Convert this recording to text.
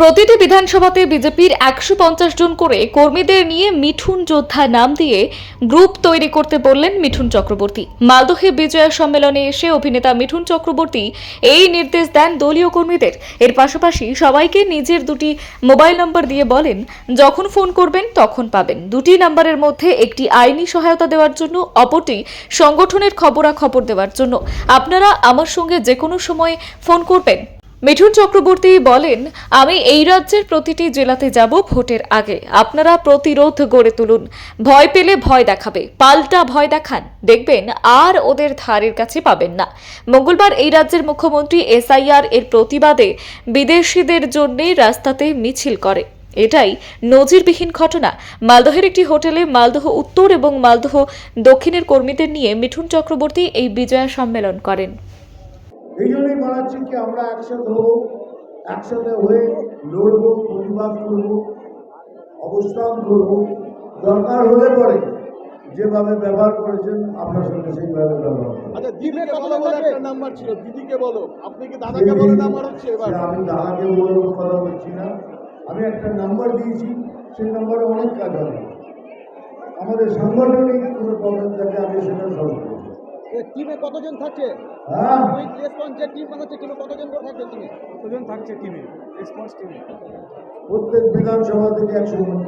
প্রতিটি বিধানসভাতে বিজেপির একশো পঞ্চাশ জন করে কর্মীদের নিয়ে মিঠুন যোদ্ধা নাম দিয়ে গ্রুপ তৈরি করতে বললেন মিঠুন চক্রবর্তী। মালদহে বিজয়া সম্মেলনে এসে অভিনেতা মিঠুন চক্রবর্তী এই নির্দেশ দেন দলীয় কর্মীদের। এর পাশাপাশি সবাইকে নিজের দুটি মোবাইল নম্বর দিয়ে বলেন, যখন ফোন করবেন, তখন পাবেন। দুটি নম্বরের মধ্যে একটি আইনি সহায়তা দেওয়ার জন্য, অপরটি সংগঠনের খবরাখবর দেওয়ার জন্য। আপনারা আমার সঙ্গে যে কোনো সময় ফোন করবেন। মিঠুন চক্রবর্তী বলেন, আমি এই রাজ্যের প্রতিটি জেলাতে যাব ভোটের আগে। আপনারা প্রতিরোধ গড়ে তুলুন। ভয় পেলে ভয় দেখাবে। পাল্টা ভয় দেখান। দেখবেন আর ওদের ধারের কাছে পাবেন না। মঙ্গলবার এই রাজ্যের মুখ্যমন্ত্রী এসআইআর এর প্রতিবাদে বিদেশিদের জন্য রাস্তাতে মিছিল করে। এটাই নজিরবিহীন ঘটনা। মালদহের একটি হোটেলে মালদহ উত্তর এবং মালদহ দক্ষিণের কর্মীদের নিয়ে মিঠুন চক্রবর্তী এই বিজয়া সম্মেলন করেন। এই জন্যই বানাচ্ছি কি আমরা একসাথে হব একসাথে হয়ে লড়বো প্রতিবাদ করব অবস্থান করব। দরকার হলে পরে যেভাবে ব্যবহার করেছেন আপনার সঙ্গে সেইভাবে ব্যবহার। আচ্ছা দিদিকে বলো বলে একটা নাম্বার ছিল দিদিকে বলো। আপনি কি দাদাকে বলে নাম্বার হচ্ছে এবার? আমি দাদাকে বলে কথা বলছি না। আমি একটা নাম্বার দিয়েছি সেই নাম্বারে অনেক কাজ হবে। আমাদের সাংগঠনিক কোনো প্রবলেম থাকে আমি সেটা সলভ করব টিমে কতজন থাকছে? হ্যাঁ। কুইক রেসপন্স যে টিম বানাচ্ছে টিমে কতজন করে থাকছে টিমে কতজন থাকছে টিমে রেসপন্স টিমে প্রত্যেক বিধানসভা থেকে একশো জন।